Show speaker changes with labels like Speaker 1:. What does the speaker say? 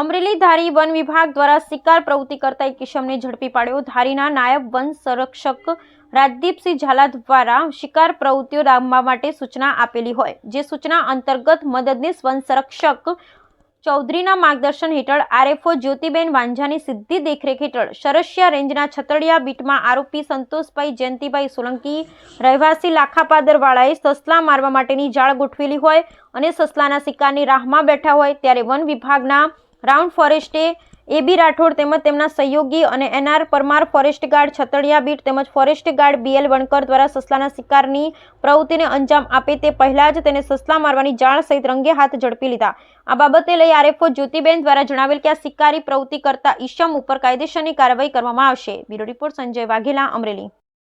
Speaker 1: Amreli Dhari one વિભાગ દ્વારા શિકાર પ્રવૃત્તિ કરતા એક કિશમને ઝડપી પાડ્યો. ધારીના નાયબ વન સંરક્ષક રાજદીપસિંહ ઝાલા દ્વારા શિકાર પ્રવૃત્તિઓ ડામવા માટે સૂચના આપેલી હોય, જે સૂચના અંતર્ગત મદદનીશ વન સંરક્ષક ચૌધરીના માર્ગદર્શન હેઠળ આરએફઓ જ્યોતિબેન વાંઝાની સીધી દેખરેખ હેઠળ સરસિયા રેન્જના છતડિયા બીટમાં આરોપી સંતોષભાઈ જયંતિભાઈ સોલંકી રહેવાસી લાખાપાદરવાળાએ સસલા મારવા માટેની જાળ ગોઠવેલી હોય અને સસલાના શિકારની રાહમાં બેઠા હોય, ત્યારે વન વિભાગના રાઉન્ડ ફોરેસ્ટે એબી રાઠોડ તેમજ તેમના સહયોગી અને NR Parmar forest guard Chhatadiya beat તેમજ ફોરેસ્ટ ગાર્ડ બીએલ વણકર દ્વારા સસલાના શિકારની પ્રવૃત્તિને અંજામ આપે તે પહેલા જ તેને સસલા મારવાની જાળ સહિત રંગે હાથ ઝડપી લીધા. આ બાબતે લઈ આરએફઓ જ્યોતિબેન દ્વારા જણાવેલ કે આ શિકારી પ્રવૃત્તિ કરતા ઈશમ ઉપર કાયદેસરની કાર્યવાહી કરવામાં આવશે. Bureau report Sanjay Vaghela, Amreli.